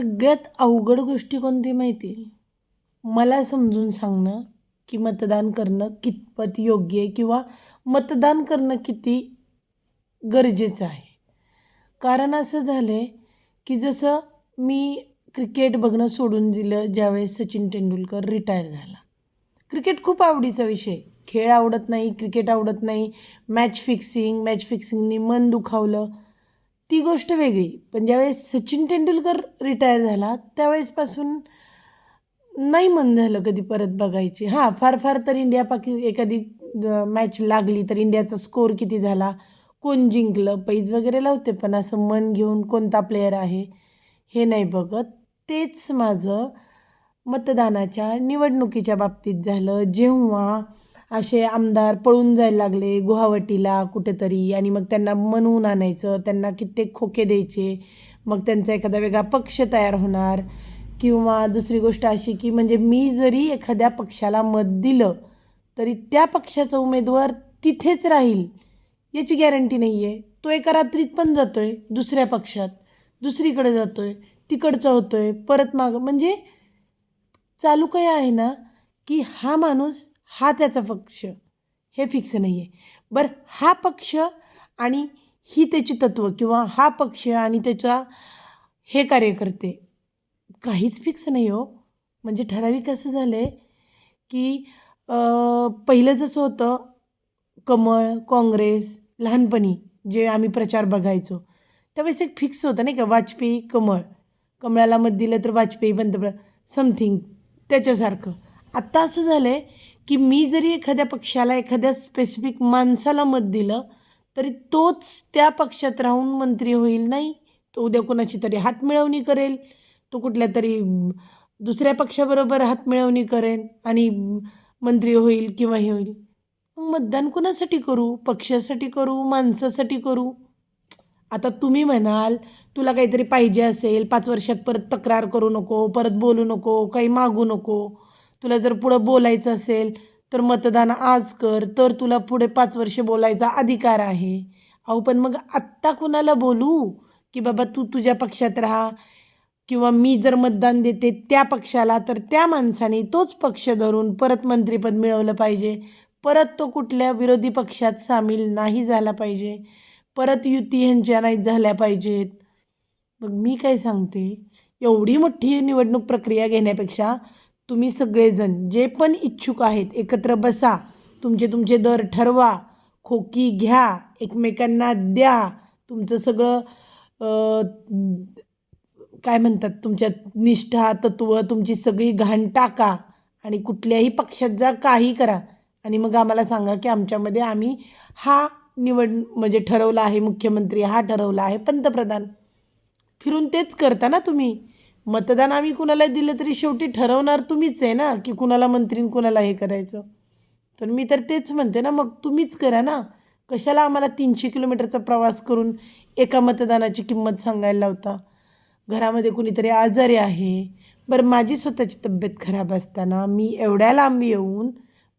सगळ्यात अवघड गोष्टी कोणती माहिती? मला समजून सांगणं की मतदान करणं कितपत योग्य आहे किंवा मतदान करणं किती गरजेचं आहे. कारण असं झालं आहे की जसं मी क्रिकेट बघणं सोडून दिलं ज्यावेळेस सचिन तेंडुलकर रिटायर झाला. क्रिकेट खूप आवडीचा विषय खेळ आवडत नाही क्रिकेट आवडत नाही मॅच फिक्सिंग मॅच फिक्सिंगनी मन दुखावलं. ती गोष्ट वेगळी. पण ज्यावेळेस सचिन तेंडुलकर रिटायर झाला त्यावेळेसपासून नाही मन झालं कधी परत बघायची. हां फार फार तर इंडिया पाकि एखादी मॅच लागली तर इंडियाचा स्कोअर किती झाला कोण जिंकलं पैज वगैरे लावते पण असं मन घेऊन कोणता प्लेयर आहे हे नाही बघत. तेच माझं मतदानाच्या निवडणुकीच्या बाबतीत झालं. जेव्हा असे आमदार पळून जायला लागले गुवाहाटीला कुठेतरी आणि मग त्यांना मनवून आणायचं त्यांना कित्येक खोके द्यायचे मग त्यांचा एखादा वेगळा पक्ष तयार होणार किंवा दुसरी गोष्ट अशी की म्हणजे मी जरी एखाद्या पक्षाला मत दिलं तरी त्या पक्षाचा उमेदवार तिथेच राहील याची गॅरंटी नाही आहे तो एका रात्रीत पण जातो आहे दुसऱ्या पक्षात दुसरीकडे जातो आहे तिकडचा होतो आहे परत मागं. म्हणजे चालू काय आहे ना की हा माणूस हा त्याचा पक्ष. हे फिक्स नाही आहे बरं हा पक्ष आणि ही त्याची तत्त्व किंवा हा पक्ष आणि त्याचा हे कार्यकर्ते काहीच फिक्स नाही हो. म्हणजे ठराविक असं झालं आहे की पहिलं जसं होतं कमळ काँग्रेस लहानपणी जे आम्ही प्रचार बघायचो त्यावेळेस एक फिक्स होतं नाही का? वाजपेयी कमळ. कमळाला मत दिलं तर वाजपेयी पंतप्रधान समथिंग. त्याच्यासारखं. आत्ता असं झालं आहे की मी जरी एखाद्या पक्षाला एखाद्या स्पेसिफिक माणसाला मत दिलं तरी तोच त्या पक्षात राहून मंत्री होईल नाही. तो उद्या कोणाची तरी हातमिळवणी करेल तो कुठल्या तरी दुसऱ्या पक्षाबरोबर हातमिळवणी करेन आणि मंत्री होईल किंवा हे होईल. मग मतदान कोणासाठी करू? पक्षासाठी करू? माणसासाठी करू? आता तुम्ही म्हणाल तुला काहीतरी पाहिजे असेल पाच वर्षात परत तक्रार करू नको परत बोलू नको काही मागू नको. तुला जर पुढं बोलायचं असेल तर मतदान आज कर तर तुला पुढे पाच वर्ष बोलायचा अधिकार आहे. अहो पण मग आत्ता कुणाला बोलू? की बाबा तू तुझ्या पक्षात राहा. किंवा मी जर मतदान देते त्या पक्षाला तर त्या माणसाने तोच पक्ष धरून परत मंत्रिपद मिळवलं पाहिजे. परत तो कुठल्या विरोधी पक्षात सामील नाही झाला पाहिजे. परत युती ह्यांच्या नाही झाल्या पाहिजेत. मग मी काय सांगते? एवढी मोठी निवडणूक प्रक्रिया घेण्यापेक्षा तुम्ही सगळेजण जे पण इच्छुक आहेत एकत्र बसा. तुमचे तुमचे दर ठरवा. खोकी घ्या. एकमेकांना द्या. तुमचं सगळं काय म्हणतात तुमच्या निष्ठा तत्त्व तुमची सगळी घाण टाका आणि कुठल्याही पक्षात जा काही करा. आणि मग आम्हाला सांगा की आमच्यामध्ये आम्ही हा निवड म्हणजे ठरवला आहे मुख्यमंत्री हा ठरवला आहे पंतप्रधान. फिरून तेच करता ना तुम्ही? मतदान आम्ही कुणाला दिलं तरी शेवटी ठरवणार तुम्हीच आहे ना की कुणाला मंत्रीन कुणाला हे करायचं. तर मी तर तेच म्हणते ना मग तुम्हीच करा ना. कशाला आम्हाला तीनशे किलोमीटरचा प्रवास करून एका मतदानाची किंमत सांगायला लावता? घरामध्ये कुणीतरी आजारी आहे. बरं माझी स्वतःची तब्येत खराब असताना मी एवढ्या लांब येऊन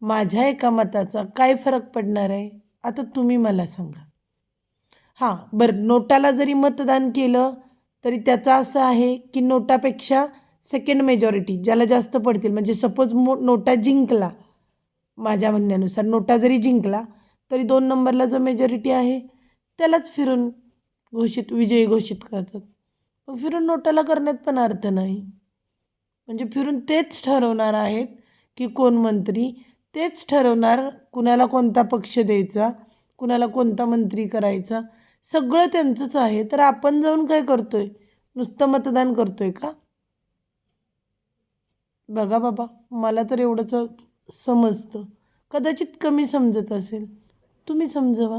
माझ्या एका मताचा काय फरक पडणार आहे? आता तुम्ही मला सांगा. हां बरं नोटाला जरी मतदान केलं तरी त्याचं असं आहे की नोटापेक्षा सेकंड मेजॉरिटी ज्याला जास्त पडतील. म्हणजे सपोज मो नोटा जिंकला माझ्या म्हणण्यानुसार नोटा जरी जिंकला तरी दोन नंबरला जो मेजॉरिटी आहे त्यालाच फिरून घोषित विजयी घोषित करतात. मग फिरून नोटाला करण्यात पण अर्थ नाही. म्हणजे फिरून तेच ठरवणार आहेत की कोण मंत्री तेच ठरवणार कुणाला कोणता पक्ष द्यायचा कुणाला कोणता मंत्री करायचा सगळं त्यांचंच आहे. तर आपण जाऊन काय करतो आहे नुसतं मतदान करतो आहे का? बघा बाबा मला तर एवढंच समजतं. कदाचित कमी समजत असेल. तुम्ही समजवा.